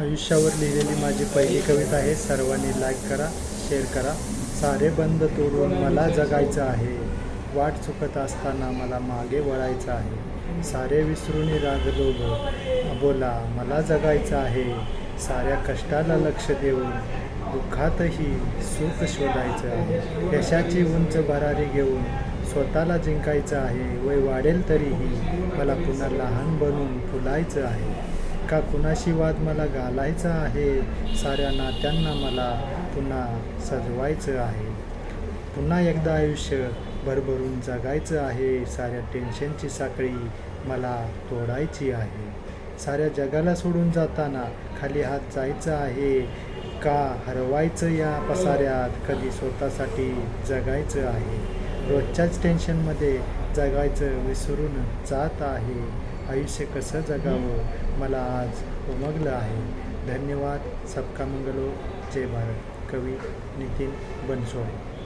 आयुष्यावर लिहिलेली माझी पहिली कविता आहे. सर्वांनी लाईक करा शेअर करा. सारे बंद तोडून मला जगायचं आहे. वाट चुकत असताना मला मागे वळायचं आहे. सारे विसरून रागलो बोला मला जगायचं आहे. साऱ्या कष्टाला लक्ष देऊन दुःखातही सुख शोधायचं आहे. यशाची उंच भरारी घेऊन स्वतःला जिंकायचं आहे. वय वाढेल तरीही मला पुन्हा लहान बनून फुलायचं आहे. का कुणाशी वाद मला घालायचा आहे? साऱ्या नात्यांना मला पुन्हा सजवायचं आहे. पुन्हा एकदा आयुष्य भरभरून जगायचं आहे. साऱ्या टेन्शनची साखळी मला तोडायची आहे. साऱ्या जगाला सोडून जाताना खाली हात जायचं आहे. का हरवायचं या पसाऱ्यात? कधी स्वतःसाठी जगायचं आहे. रोजच्याच टेन्शनमध्ये जगायचं विसरून जात आहे. आयुष्य कसं जगावं? मला आज उमगलं आहे. धन्यवाद. सबका मंगलो. जय भारत. कवी नितीन बनसोडे.